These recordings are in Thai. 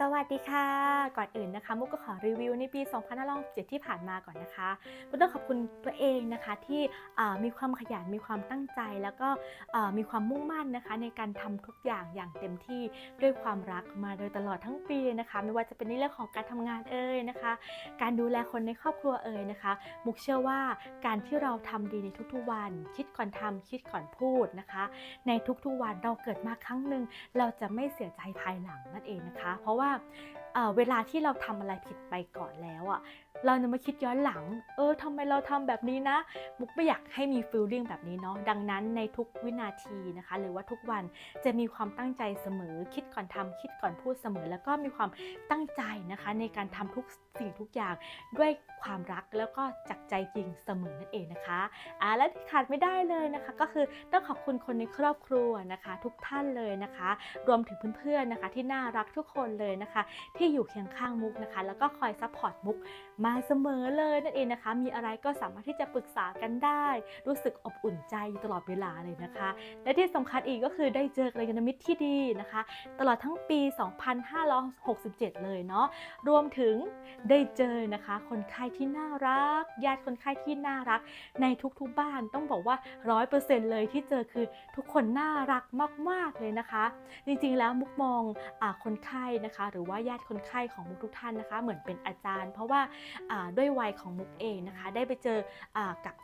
สวัสดีค่ะ ก่อนอื่นนะคะ มุกก็ขอรีวิวในปี 2567ที่ผ่านมาก่อนนะคะ มุกต้องขอบคุณตัวเองนะคะที่มีความขยัน มีความตั้งใจ แล้วก็มีความมุ่งมั่นนะคะ ในการทำทุกอย่างอย่างเต็มที่ด้วยความรักมาโดยตลอดทั้งปีนะคะ ไม่ว่าจะเป็นในเรื่องของการทำงานเอ่ยนะคะ การดูแลคนในครอบครัวเอ่ยนะคะ มุกเชื่อว่าการที่เราทำดีในทุกๆวัน คิดก่อนทำคิดก่อนพูดนะคะ ในทุกๆวันเราเกิดมาครั้งหนึ่งเราจะไม่เสียใจภายหลังนั่นเองนะคะ เพราะว่าเอ่อ เวลาที่เราทำอะไรผิดไปก่อนแล้วอะเราจะมาคิดย้อนหลัง เออทำไมเราทำแบบนี้นะ มุกไม่อยากให้มีฟีลลิ่งแบบนี้เนาะ ดังนั้นในทุกวินาทีนะคะ หรือว่าทุกวันจะมีความตั้งใจเสมอ คิดก่อนทำคิดก่อนพูดเสมอ แล้วก็มีความตั้งใจนะคะ ในการทำทุกสิ่งทุกอย่างด้วยความรักแล้วก็จากใจจริงเสมอนั่นเองนะคะ อ่าและที่ขาดไม่ได้เลยนะคะ ก็คือต้องขอบคุณคนในครอบครัวนะคะ ทุกท่านเลยนะคะ รวมถึงเพื่อนๆนะคะ ที่น่ารักทุกคนเลยนะคะ ที่อยู่เคียงข้างมุกนะคะ แล้วก็คอยซัพพอร์ตมุกมาเสมอเลยนั่นเองนะคะ มีอะไรก็สามารถที่จะปรึกษากันได้ รู้สึกอบอุ่นใจอยู่ตลอดเวลาเลยนะคะ และที่สำคัญอีกก็คือได้เจอกัลยาณมิตรที่ดีนะคะ ตลอดทั้งปี 2567 เลยเนาะรวมถึงได้เจอนะคะ คนไข้ที่น่ารัก ญาติคนไข้ที่น่ารัก ในทุกๆบ้านต้องบอกว่า 100%เลยที่เจอคือทุกคนน่ารักมากๆเลยนะคะ จริงๆแล้วมุกมองอคนไข้นะคะ หรือว่าญาติคนไข้ของมุกทุกท่านนะคะ เหมือนเป็นอาจารย์ เพราะว่าด้วยวัยของมุกเองนะคะ ได้ไปเจออกับ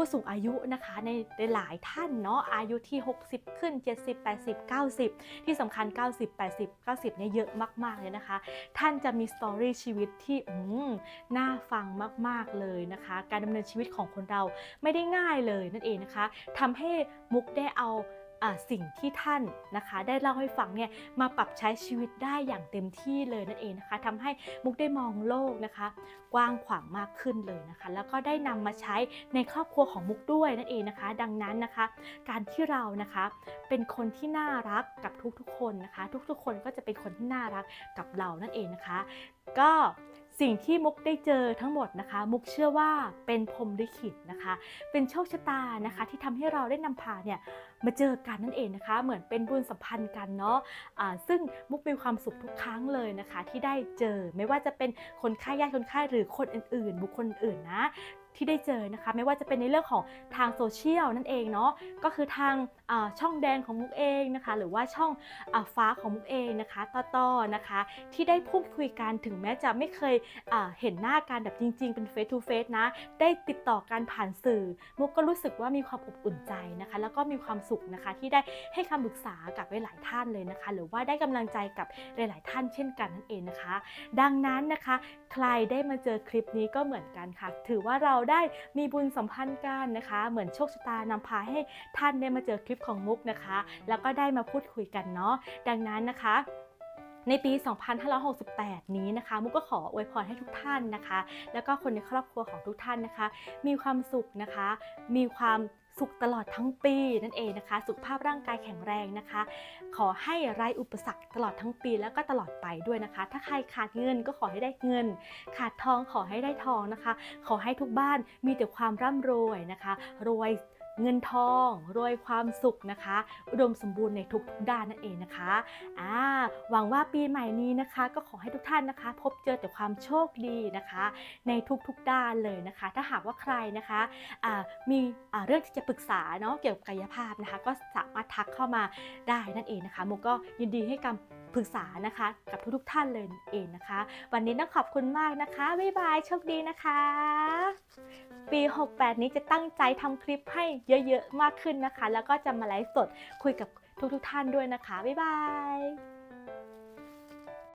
ผู้สูงอายุนะคะในในหลายท่านเนาะอายุที่ 60 ขึ้น 70 80 90 ที่สำคัญ 90 80 90เนี่ยเยอะมาก ๆ เลยนะคะ ท่านจะมีสตอรี่ชีวิตที่น่าฟังมาก ๆ เลยนะคะ การดำเนินชีวิตของคนเราไม่ได้ง่ายเลยนั่นเองนะคะทำให้มุกได้เอา สิ่งที่ท่านนะคะ ได้เล่าให้ฟังเนี่ยมาปรับใช้ชีวิตได้อย่างเต็มที่เลยนั่นเองนะคะทำให้มุกได้มองโลกนะคะ กว้างขวางมากขึ้นเลยนะคะ แล้วก็ได้นำมาใช้ในครอบครัวของมุกด้วยนั่นเองนะคะ ดังนั้นนะคะ การที่เรานะคะเป็นคนที่น่ารักกับทุกๆคนนะคะ ทุกๆคนก็จะเป็นคนที่น่ารักกับเรานั่นเองนะคะ ก็ สิ่งที่มุกได้เจอทั้งหมดนะคะ มุกเชื่อว่าเป็นพรมลิขิตนะคะ เป็นโชคชะตานะคะ ที่ทำให้เราได้นำพาเนี่ยมาเจอกันนั่นเองนะคะ เหมือนเป็นบุญสัมพันธ์กันเนาะะซึ่งมุกมีความสุขทุกครั้งเลยนะคะ ที่ได้เจอไม่ว่าจะเป็นคนไข้ญาติคนไข้หรือคนอื่น ๆ บุคคลอื่นนะ ที่ได้เจอนะคะ ไม่ว่าจะเป็นในเรื่องของทางโซเชียลนั่นเองเนาะก็คือทางช่องแดงของมุกเองนะคะ หรือว่าช่องอฟ้าของมุกเองนะคะต่อๆนะคะ ที่ได้พูดคุยกันถึงแม้จะไม่เคยเห็นหน้ากันแบบจริง ๆ เป็นเฟซทูเฟซนะ ได้ติดต่อกันผ่านสื่อ มุกก็รู้สึกว่ามีความอบอุ่นใจนะคะ แล้วก็มีความสุขนะคะที่ได้ให้คำปรึกษากับหลายๆท่านเลยนะคะ หรือว่าได้กำลังใจกับหลาย ๆ ท่านเช่นกันนั่นเองนะคะ ดังนั้นนะคะ ใครได้มาเจอคลิปนี้ก็เหมือนกันค่ะ ถือว่าเราได้มีบุญสัมพันธ์กันนะคะ เหมือนโชคชะตานำพาให้ท่านได้มาเจอคลิปของมุกนะคะ แล้วก็ได้มาพูดคุยกันเนาะดังนั้นนะคะในปี 2568 นี้นะคะ มุกก็ขออวยพรให้ทุกท่านนะคะ แล้วก็คนในครอบครัวของทุกท่านนะคะ มีความสุขนะคะ มีความ สุขตลอดทั้งปีนั่นเองนะคะ สุขภาพร่างกายแข็งแรงนะคะ ขอให้ไร้อุปสรรคตลอดทั้งปีแล้วก็ตลอดไปด้วยนะคะ ถ้าใครขาดเงินก็ขอให้ได้เงิน ขาดทองขอให้ได้ทองนะคะ ขอให้ทุกบ้านมีแต่ความร่ำรวยนะคะ รวย เงินทองรวยความสุขนะคะ อุดมสมบูรณ์ในทุกๆด้านนั่นเองนะคะอ่าหวังว่าปีใหม่นี้นะคะ ก็ขอให้ทุกท่านนะคะ พบเจอแต่ความโชคดีนะคะ ในทุกๆด้านเลยนะคะ ถ้าหากว่าใครนะคะอ่ามีเรื่องที่จะปรึกษาเนาะเกี่ยวกับกายภาพนะคะ ก็สามารถทักเข้ามาได้นั่นเองนะคะโมก็ยินดีให้คำปรึกษานะคะ กับทุกๆท่านเลยนั่นเองนะคะ วันนี้ต้องขอบคุณมากนะคะบ๊ายบายโชคดีนะคะ ปี 68 นี้จะตั้งใจทำคลิปให้เยอะๆ มากขึ้นนะคะ แล้วก็จะมาไลฟ์สดคุยกับทุกๆท่านด้วยนะคะ บ๊ายบาย